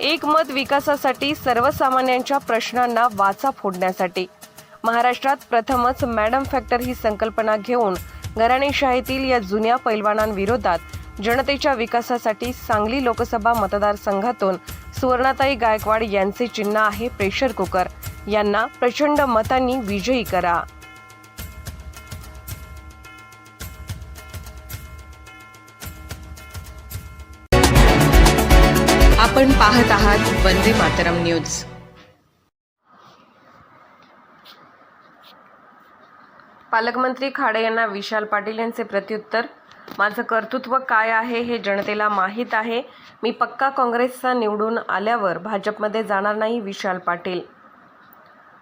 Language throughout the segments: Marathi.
एकमत विकासासाठी सर्वसामान्यांच्या प्रश्नांना वाचा फोडण्यासाठी. महाराष्ट्रात प्रथमच मॅडम फॅक्टर ही संकल्पना घेऊन घराणेशाहीतील या जुन्या पैलवानांविरोधात जनतेच्या विकासासाठी सांगली लोकसभा मतदारसंघातून सुवर्णाताई गायकवाड यांचे चिन्ह आहे प्रेशर कुकर. यांना प्रचंड मतांनी विजयी करा. आपण पाहत आहात वंदे मातरम न्यूज. पालकमंत्री खाडे यांना विशाल पाटील यांचे प्रत्युत्तर. माझं कर्तृत्व काय आहे हे जनतेला माहीत आहे. मी पक्का काँग्रेसचा निवडून आल्यावर भाजपमध्ये जाणार नाही विशाल पाटील.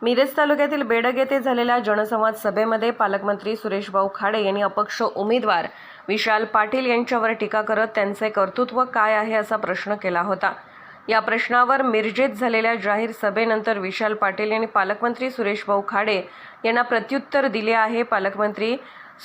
मिरज तालुक्यातील बेडग येथे झालेल्या जनसंवाद सभेमध्ये पालकमंत्री सुरेशभाऊ खाडे यांनी अपक्ष उमेदवार विशाल पाटील यांच्यावर टीका करत त्यांचे कर्तृत्व काय आहे असा प्रश्न केला होता. या प्रश्नावर मिरजेत झालेल्या जाहीर सभेनंतर विशाल पाटील यांनी पालकमंत्री सुरेशभाऊ खाडे यांना प्रत्युत्तर दिले आहे. पालकमंत्री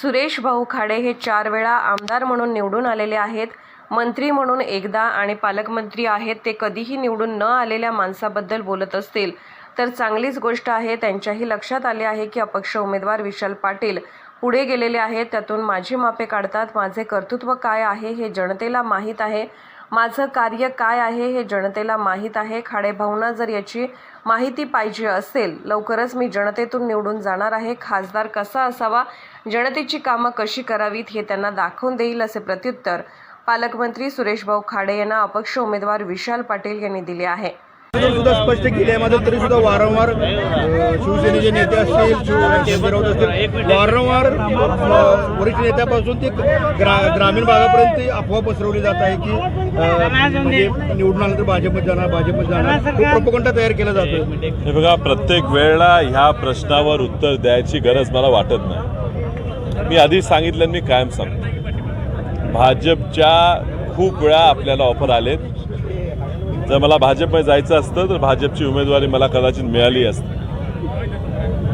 सुरेश भाऊ खाडे हे चार वेळा आमदार म्हणून निवडून आलेले आहेत. मंत्री म्हणून एकदा आणि पालकमंत्री आहेत ते कधीही निवडून न आलेल्या माणसाबद्दल बोलत असतील. तर चांगलीच गोष्ट आहे. त्यांच्याही लक्षात आले आहे की अपक्ष उमेदवार विशाल पाटील पुढे गेलेले आहेत. त्यातून माझी मापे काढतात. माझे कर्तृत्व काय आहे हे जनतेला माहीत आहे. माझं कार्य काय आहे हे जनतेला माहीत आहे. खाडेभाऊंना जर याची माहिती पाहिजे असेल लवकरच मी जनतेतून निवडून जाणार आहे. खासदार कसा असावा? जनतेची कामं कशी करावीत हे त्यांना दाखवून देईल असे प्रत्युत्तर पालकमंत्री सुरेशभाऊ खाडे यांना अपक्ष उमेदवार विशाल पाटील यांनी दिले आहे. सुद्धा स्पष्ट केले आहे. मात्र तरी सुद्धा वारंवार शिवसेनेचे नेते असतील शिव- राऊत असतील वारंवार वरिष्ठ नेत्यापासून ते ग्रा ग्रामीण भागापर्यंत ती अफवा पसरवली जात आहे की म्हणजे निवडून आल्यानंतर भाजपमध्ये जाणार भाजपमध्ये जाणार. खूप तयार केला जातो हे बघा प्रत्येक वेळेला ह्या प्रश्नावर उत्तर द्यायची गरज मला वाटत नाही. मी आधी सांगितलं मी कायम सांगतो. भाजपच्या खूप वेळा आपल्याला ऑफर आलेत. जर मला भाजपमध्ये जायचं असतं तर भाजपची उमेदवारी मला कदाचित मिळाली असती.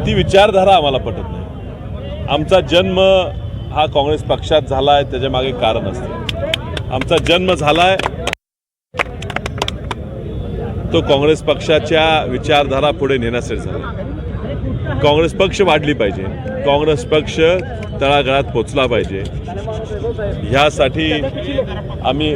ती विचारधारा आम्हाला पटत नाही. आमचा जन्म हा काँग्रेस पक्षात झाला आहे त्याच्यामागे कारण असते. आमचा जन्म झाला आहे तो काँग्रेस पक्षाच्या विचारधारा पुढे नेण्यासाठी झाला. काँग्रेस पक्ष वाढली पाहिजे. काँग्रेस पक्ष तळागाळात पोचला पाहिजे. ह्यासाठी आम्ही